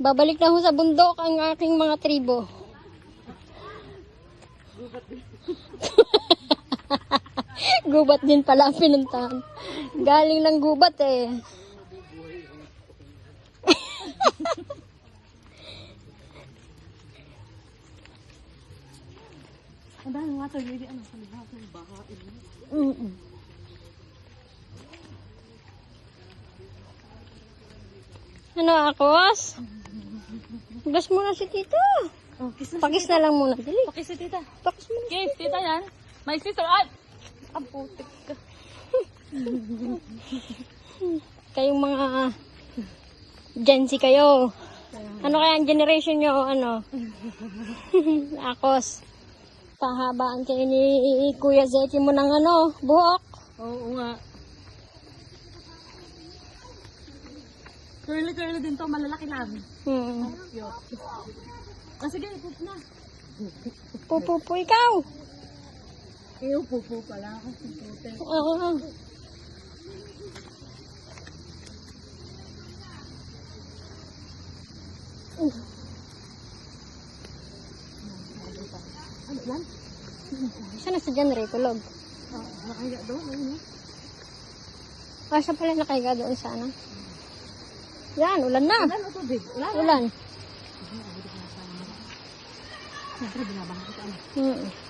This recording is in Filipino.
Babalik na ho sa bundok ang aking mga tribo. gubat din pala ang pinuntahan. Galing ng gubat eh. Ang dami nga tayo, hindi ano, sa. Mm-mm. Ano, Akos? Gas muna si tita. Oh, kiss na. Pagis na lang muna. Dili. Pakis si tita. Pakis muna. Kiss, tita yan. My sister, ay! Ang putik ka. Kayong mga Gen Z kayo. Ano kaya ang generation nyo? Ano? Akos. Pahabaan kayo ni Kuya Zeki mo ng ano, buhok. Oo nga. Curly-curly din to, malalaki lang. Hmm. Cute. Ah, sige, poop na. Pupupu ikaw. Ew, pupo pala ako. Oo. Ano yan? Saan na si John Ray? Tulog. Oh, nakaya doon, ayun eh. Ah, siya pala nakahiga doon sa ano. Yan, ulan na. To, babe? Wala na. Ulan. Siyempre, binabahan kita. ano. Hmm.